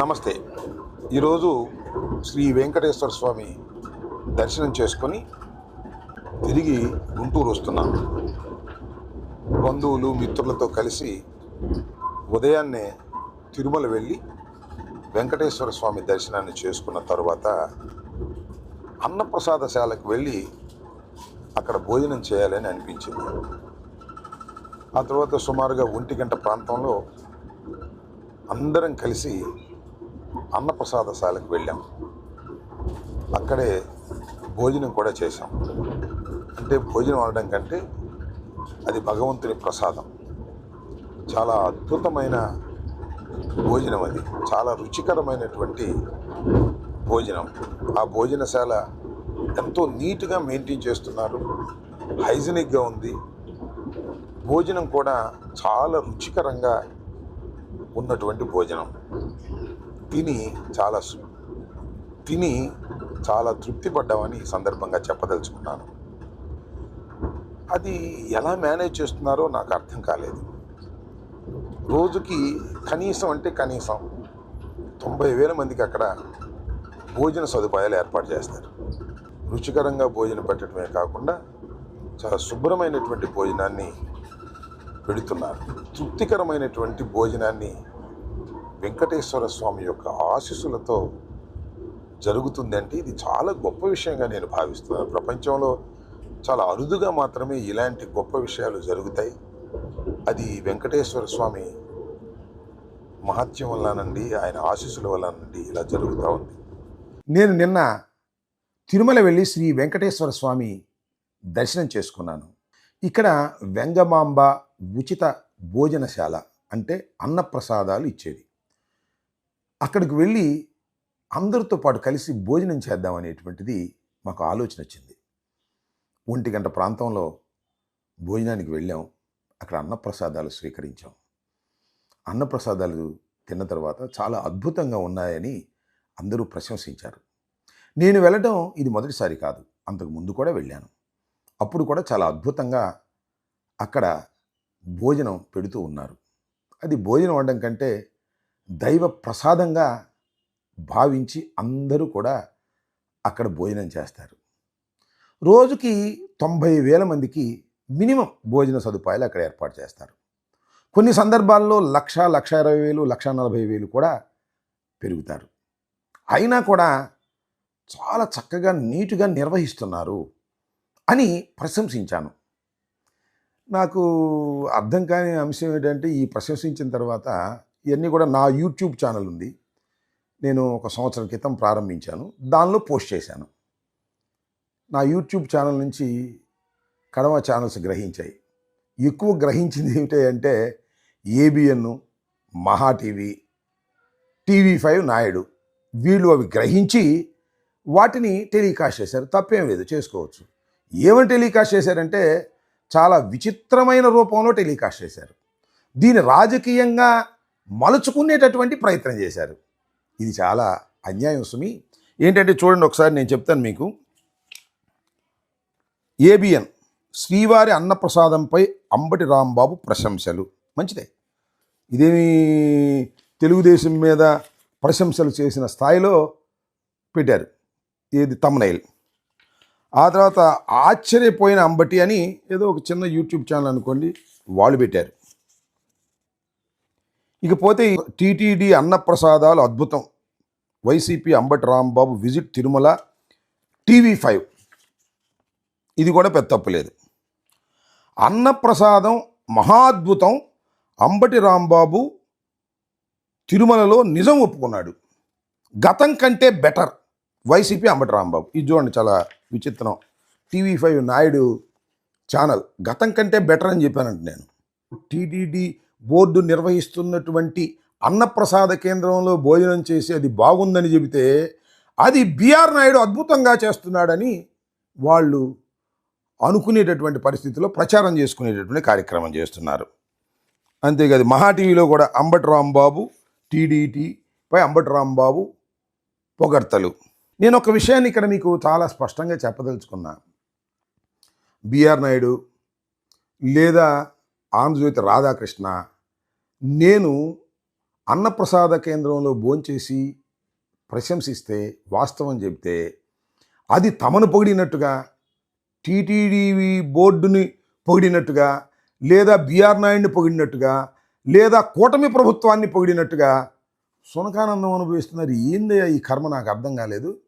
నమస్తే. ఈరోజు శ్రీ వెంకటేశ్వర స్వామి దర్శనం చేసుకొని తిరిగి గుంటూరు వస్తున్నాను బంధువులు మిత్రులతో కలిసి ఉదయాన్నే తిరుమల వెళ్ళి వెంకటేశ్వర స్వామి దర్శనాన్ని చేసుకున్న తర్వాత అన్నప్రసాదశాలకు వెళ్ళి అక్కడ భోజనం చేయాలని అనిపించింది. ఆ తర్వాత సుమారుగా ఒంటి గంట ప్రాంతంలో అందరం కలిసి అన్నప్రసాదశాలకు వెళ్ళాం. అక్కడే భోజనం కూడా చేశాం. అంటే భోజనం అనడం కంటే అది భగవంతుని ప్రసాదం. చాలా అద్భుతమైన భోజనం అది. చాలా రుచికరమైనటువంటి భోజనం. ఆ భోజనశాల ఎంతో నీట్గా మెయింటైన్ చేస్తున్నారు. హైజీనిక్గా ఉంది. భోజనం కూడా చాలా రుచికరంగా ఉన్నటువంటి భోజనం. తిని చాలా తిని చాలా తృప్తి పడ్డామని ఈ సందర్భంగా చెప్పదలుచుకున్నాను. అది ఎలా మేనేజ్ చేస్తున్నారో నాకు అర్థం కాలేదు. రోజుకి కనీసం అంటే కనీసం తొంభై వేల మందికి అక్కడ భోజన సదుపాయాలు ఏర్పాటు చేస్తారు. రుచికరంగా భోజనం పెట్టడమే కాకుండా చాలా శుభ్రమైనటువంటి భోజనాన్ని పెడుతున్నారు. తృప్తికరమైనటువంటి భోజనాన్ని వెంకటేశ్వర స్వామి యొక్క ఆశీస్సులతో జరుగుతుందంటే ఇది చాలా గొప్ప విషయంగా నేను భావిస్తున్నాను. ప్రపంచంలో చాలా అరుదుగా మాత్రమే ఇలాంటి గొప్ప విషయాలు జరుగుతాయి. అది వెంకటేశ్వర స్వామి మహత్యం వల్లనండి ఆయన ఆశీస్సుల వల్లనండి ఇలా జరుగుతూ ఉంది. నేను నిన్న తిరుమల వెళ్ళి శ్రీ వెంకటేశ్వర స్వామి దర్శనం చేసుకున్నాను. ఇక్కడ వెంగమాంబ ఉచిత భోజనశాల అంటే అన్నప్రసాదాలు ఇచ్చేది. అక్కడికి వెళ్ళి అందరితో పాటు కలిసి భోజనం చేద్దాం అనేటువంటిది మాకు ఆలోచన వచ్చింది. ఒంటి గంట ప్రాంతంలో భోజనానికి వెళ్ళాం. అక్కడ అన్నప్రసాదాలు స్వీకరించాం. అన్నప్రసాదాలు తిన్న తర్వాత చాలా అద్భుతంగా ఉన్నాయని అందరూ ప్రశంసించారు. నేను వెళ్ళడం ఇది మొదటిసారి కాదు. అంతకు ముందు కూడా వెళ్ళాను. అప్పుడు కూడా చాలా అద్భుతంగా అక్కడ భోజనం పెడుతూ ఉన్నారు. అది భోజనం వండడం కంటే దైవ ప్రసాదంగా భావించి అందరూ కూడా అక్కడ భోజనం చేస్తారు. రోజుకి తొంభై వేల మందికి మినిమం భోజన సదుపాయాలు అక్కడ ఏర్పాటు చేస్తారు. కొన్ని సందర్భాల్లో లక్ష లక్ష ఇరవై వేలు లక్ష నలభై వేలు కూడా పెరుగుతారు. అయినా కూడా చాలా చక్కగా నీటుగా నిర్వహిస్తున్నారు అని ప్రశంసించాను. నాకు అర్థం కాని అంశం ఏంటంటే ఈ ప్రశంసించిన తర్వాత ఇవన్నీ కూడా నా యూట్యూబ్ ఛానల్ ఉంది. నేను ఒక సంవత్సరం క్రితం ప్రారంభించాను. దానిలో పోస్ట్ చేశాను. నా యూట్యూబ్ ఛానల్ నుంచి కడవ ఛానల్స్ గ్రహించాయి. ఎక్కువ గ్రహించింది ఏమిటి అంటే ఏబిఎన్ మహా టీవీ టీవీ ఫైవ్ నాయుడు. వీళ్ళు అవి గ్రహించి వాటిని టెలికాస్ట్ చేశారు. తప్పేం లేదు చేసుకోవచ్చు. ఏమని టెలికాస్ట్ చేశారంటే చాలా విచిత్రమైన రూపంలో టెలికాస్ట్ చేశారు. దీని రాజకీయంగా మలుచుకునేటటువంటి ప్రయత్నం చేశారు. ఇది చాలా అన్యాయం సుమి. ఏంటంటే చూడండి ఒకసారి నేను చెప్తాను మీకు. ఏబిఎన్ శ్రీవారి అన్నప్రసాదంపై అంబటి రాంబాబు ప్రశంసలు. మంచిదే. ఇదేమి తెలుగుదేశం మీద ప్రశంసలు చేసిన స్థాయిలో పెట్టారు. ఏది తమ్నైల్. ఆ తర్వాత ఆశ్చర్యపోయిన అంబటి అని ఏదో ఒక చిన్న యూట్యూబ్ ఛానల్ అనుకోండి వాళ్ళు పెట్టారు. ఇకపోతే టీటీడీ అన్నప్రసాదాలు అద్భుతం. YCP Ambati Rambabu visit Tirumala TV five. ఇది కూడా పెద్ద తప్పులేదు అన్నప్రసాదం మహాద్భుతం. అంబటి రాంబాబు తిరుమలలో నిజం ఒప్పుకున్నాడు. గతం కంటే బెటర్ వైసీపీ అంబటి రాంబాబు. ఇది చూడండి చాలా విచిత్రం. TV five Naidu channel. గతం కంటే బెటర్ అని చెప్పానంట నేను. టీటీడీ బోర్డు నిర్వహిస్తున్నటువంటి అన్నప్రసాద కేంద్రంలో భోజనం చేసి అది బాగుందని చెబితే అది బీఆర్ నాయుడు అద్భుతంగా చేస్తున్నాడని వాళ్ళు అనుకునేటటువంటి పరిస్థితిలో ప్రచారం చేసుకునేటటువంటి కార్యక్రమం చేస్తున్నారు. అంతేకాదు మహా టీవీలో కూడా అంబటి రాంబాబు టీడీటీపై అంబటి రాంబాబు పొగడ్తలు. నేను ఒక విషయాన్ని ఇక్కడ మీకు చాలా స్పష్టంగా చెప్పదలుచుకున్నా. బిఆర్ నాయుడు లేదా ఆంధ్రజ్యోతి రాధాకృష్ణ నేను అన్నప్రసాద కేంద్రంలో భోంచేసి ప్రశంసిస్తే వాస్తవం చెబితే అది తమను పొగిడినట్టుగా టీటీడీవి బోర్డుని పొగిడినట్టుగా లేదా బీఆర్ నాయుడిని పొగిడినట్టుగా లేదా కూటమి ప్రభుత్వాన్ని పొగిడినట్టుగా సునకానందం అనుభవిస్తున్నారు. ఏందయ్యా ఈ కర్మ? నాకు అర్థం కాలేదు.